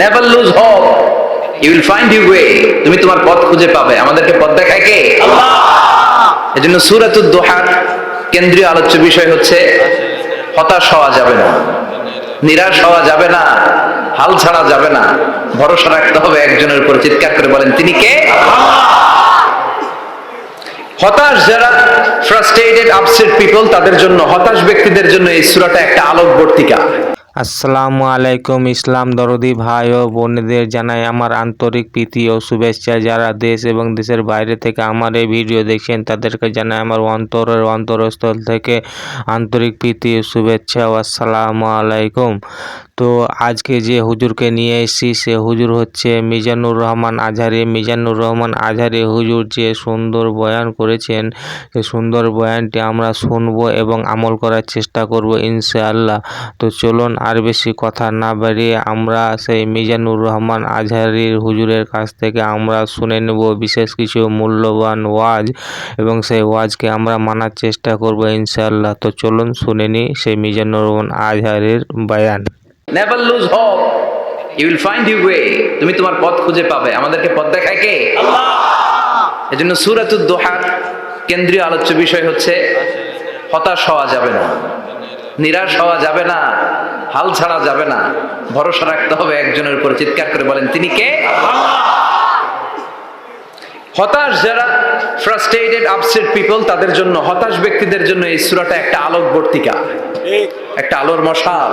Never lose hope you will find you way তুমি তোমার পথ খুঁজে পাবে। আমাদেরকে পথ দেখায় কে? এজন্য সূরাতুদ দোহার কেন্দ্রীয় আলোচ্য বিষয় হচ্ছে হতাশ হওয়া যাবে না নিরাশ হওয়া যাবে না হাল ছাড়া যাবে না। ভরসা রাখতে হবে একজনের উপর। চিৎকার করে বলেন তিনি কে? হতাশ যারা ফ্রাস্ট্রেটেড আপসেট পিপল তাদের জন্য হতাশ ব্যক্তিদের জন্য এই সূরাটা একটা আলোকবর্তিকা। আসসালামু আলাইকুম ইসলাম দরদি ভাই ও বোনেদের জানাই আমার আন্তরিক প্রীতি ও শুভেচ্ছা। যারা দেশ এবং দেশের বাইরে থেকে আমার এই ভিডিও দেখছেন, তাদেরকে জানাই আমার অন্তরের অন্তরস্থল থেকে আন্তরিক প্রীতি ও শুভেচ্ছা ও আসসালামু আলাইকুম। তো আজকে যে হুজুরকে নিয়ে এসেছি, সে হুজুর হচ্ছে মিজানুর রহমান আজহারি। মিজানুর রহমান আজহারি হুজুর যে সুন্দর বয়ান করেছেন, সে সুন্দর বয়ানটি আমরা শুনব এবং আমল করার চেষ্টা করব ইনশাআল্লাহ। তো চলুন আর বেশি কথা না বাড়িয়ে আমরা সেই মিজানুর রহমান আজহারির হুজুরের কাছ থেকে আমরা শুনে নেব বিশেষ কিছু মূল্যবান ওয়াজ এবং সেই ওয়াজকে আমরা মানার চেষ্টা করব ইনশাআল্লাহ। তো চলুন শুনে নিই সেই মিজানুর রহমান আজহারির বয়ান। Never lose hope you will find you way তুমি তোমার পথ খুঁজে পাবে। আমাদেরকে পথ দেখায় কে? এজন্য সূরাতুদ দোহার কেন্দ্রীয় আলোচ্য বিষয় হচ্ছে হতাশ হওয়া যাবে না। নিরাশ হওয়া যাবে না। হাল ছাড়া যাবে না। ভরসা রাখতে হবে একজনের উপর। চিৎকার করে বলেন তিনি কে? হতাশ যারা ফ্রাস্ট্রেটেড আপসেট পিপল তাদের জন্য হতাশ ব্যক্তিদের জন্য এই সূরাটা একটা আলোকবর্তিকা। একটা আলোর মশাল।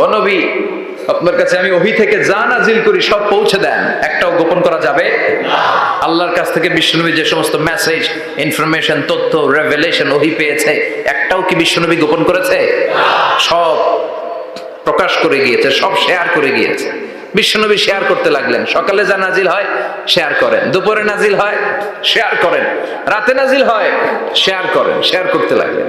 ও নবী, আপনার কাছে আমি ওহি থেকে যা নাজিল করি সব পৌঁছে দেন। একটাও গোপন করা যাবে? আল্লাহর কাছ থেকে বিশ্বনবী যে সমস্ত মেসেজ ইনফরমেশন তথ্য রেভেলেশন ওহি পেয়েছে, একটাও কি বিশ্বনবী গোপন করেছে? সব প্রকাশ করে গিয়েছে, সব শেয়ার করে গিয়েছে। বিশ্বনবী শেয়ার করতে লাগলেন। সকালে যা নাজিল হয় শেয়ার করেন। দুপুরে নাজিল হয় শেয়ার করেন। রাতে নাজিল হয় শেয়ার করেন শেয়ার করতে লাগলেন।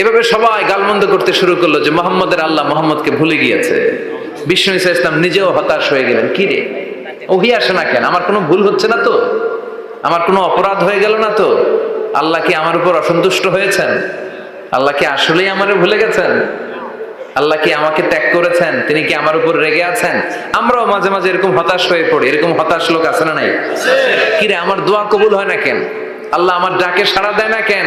এভাবে সবাই গালমন্দ করতে শুরু করল যে মোহাম্মদের আল্লাহ মোহাম্মদকে ভুলে গিয়েছে। বিষ্ণু ইসা ইসলাম নিজেও হতাশ হয়ে গেলেন, কি রে? ওহি আসে না কেন? আমার কোনো ভুল হচ্ছে না তো? আমার কোনো অপরাধ হয়ে গেল না তো? আল্লাহ কি আমার উপর অসন্তুষ্ট হয়েছেন? আল্লাহ কি আসলেই আমারে ভুলে গেছেন? আল্লাহ কি আমাকে ত্যাগ করেছেন? তিনি কি আমার উপর রেগে আছেন? আমরাও মাঝে মাঝে এরকম হতাশ হয়ে পড়ি। এরকম হতাশ লোক আছে না নাই? কিরে আমার দোয়া কবুল হয় না কেন? আল্লাহ আমার ডাকে সাড়া দেয় না কেন?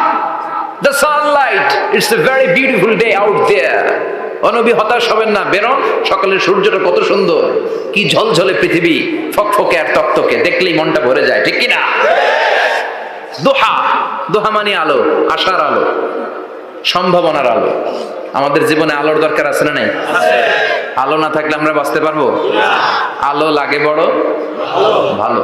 the sunlight it's a very beautiful day out there অনবী হতাশ হবেন না বেরোন সকালের সূর্যটা কত সুন্দর। কি ঝলঝলে পৃথিবী, ফকফকে আর তক্তকে। দেখলেই মনটা ভরে যায়, ঠিক কিনা? দোহা দোহা মানে আলো, আশার আলো, সম্ভাবনার আলো। আমাদের জীবনে আলোর দরকার আছে না নাই? আলো না থাকলে আমরা বাঁচতে পারব? আলো লাগে বড়? ভালো।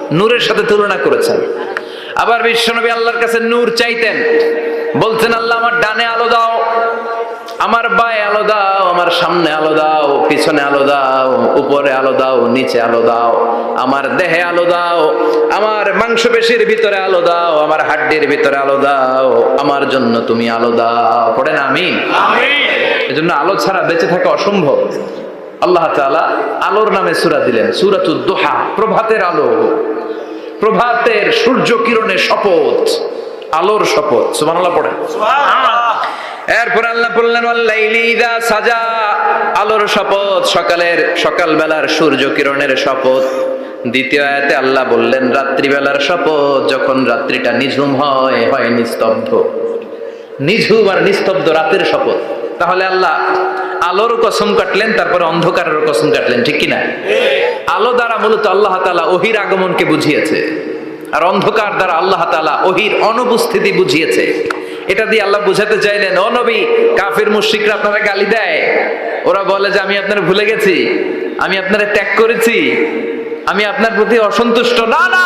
নূরের সাথে তুলনা করেছেন। আবার বিশ্বনবী আল্লাহর কাছে নূর চাইতেন। বলছেন আল্লাহ আমার ডানে আলো দাও আমার বায়ে আলো দাও আমার সামনে আলো দাও পিছনে আলো দাও উপরে আলো দাও নিচে আলো দাও আমার দেহে আলো দাও আমার মাংসপেশির ভিতরে আলো দাও আমার হাড্ডির ভিতরে আলো দাও আমার জন্য তুমি আলো দাও। পড়ে না আমি এজন্য আলো ছাড়া বেঁচে থাকা অসম্ভব। আল্লাহ তাআলা আলোর নামে সূরা দিলেন। সূরাতুদ দুহা প্রভাতের আলো। প্রভাতের সূর্য কিরণের শপথ আলোর শপথ। সুবহানাল্লাহ পড়ে এরপর আল্লাহ বললেন ইযা সাজা। আলোর শপথ সকালের সকাল বেলার সূর্য কিরণের শপথ। দ্বিতীয় আয়াতে আল্লাহ বললেন রাত্রিবেলার শপথ যখন রাত্রিটা নিঝুম হয় হয় নিস্তব্ধ। নিঝুম আর নিস্তব্ধ রাতের শপথ। তাহলে আল্লাহ আলোর কসম কাটলেন, তারপরে অন্ধকারের কসম কাটলেন, ঠিক কিনা? আলো দ্বারা মূলত আল্লাহ তাআলা ওহির আগমনকে বুঝিয়েছে, আর অন্ধকার দ্বারা আল্লাহ তাআলা ওহির অনুপস্থিতি বুঝিয়েছে। এটা দিয়ে আল্লাহ বুঝাতে চাইলেন, ও নবী, কাফির মুশরিকরা আপনারা গালি দেয়। ওরা বলে যে, আমি আপনারা ভুলে গেছি, আমি আপনারা ত্যাগ করেছি, আমি আপনার প্রতি অসন্তুষ্ট। না না!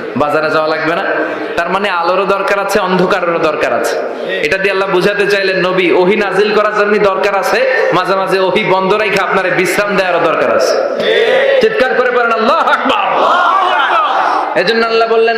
বাজারে যাওয়া লাগবে না। তার মানে আলোরও দরকার আছে অন্ধকারেরও দরকার আছে। এটা দিয়ে আল্লাহ বুঝাতে চাইলেন নবী ওহি নাজিল করার জন্য দরকার আছে। মাঝে মাঝে ওহি বন্ধ রেখে আপনার বিশ্রাম দেওয়ারও দরকার আছে। চিৎকার করে পারেন আল্লাহ আকবার! এজন্য আল্লাহ বললেন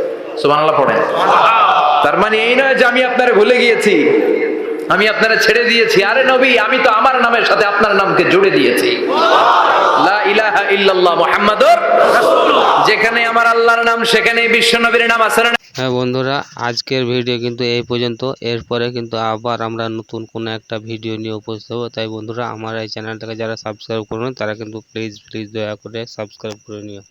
সুবহানাল্লাহ পড়েন। তার মানে এই নয় যে আমি আপনারে ভুলে গিয়েছি, আমি আপনারা ছেড়ে দিয়েছি। আরে নবী, আমি তো আমার নামের সাথে আপনার নামকে জুড়ে দিয়েছি। যেখানে আমার আল্লাহর নাম সেখানে বিশ্ব নবীর নাম আছে হ্যাঁ বন্ধুরা, আজকের ভিডিও কিন্তু এই পর্যন্ত। এরপরে কিন্তু আবার আমরা নতুন কোনো একটা ভিডিও নিয়ে উপস্থিত হব। তাই বন্ধুরা, আমার এই চ্যানেলটাকে যারা সাবস্ক্রাইব করবেন তারা কিন্তু প্লিজ প্লিজ দয়া করে সাবস্ক্রাইব করে নিও।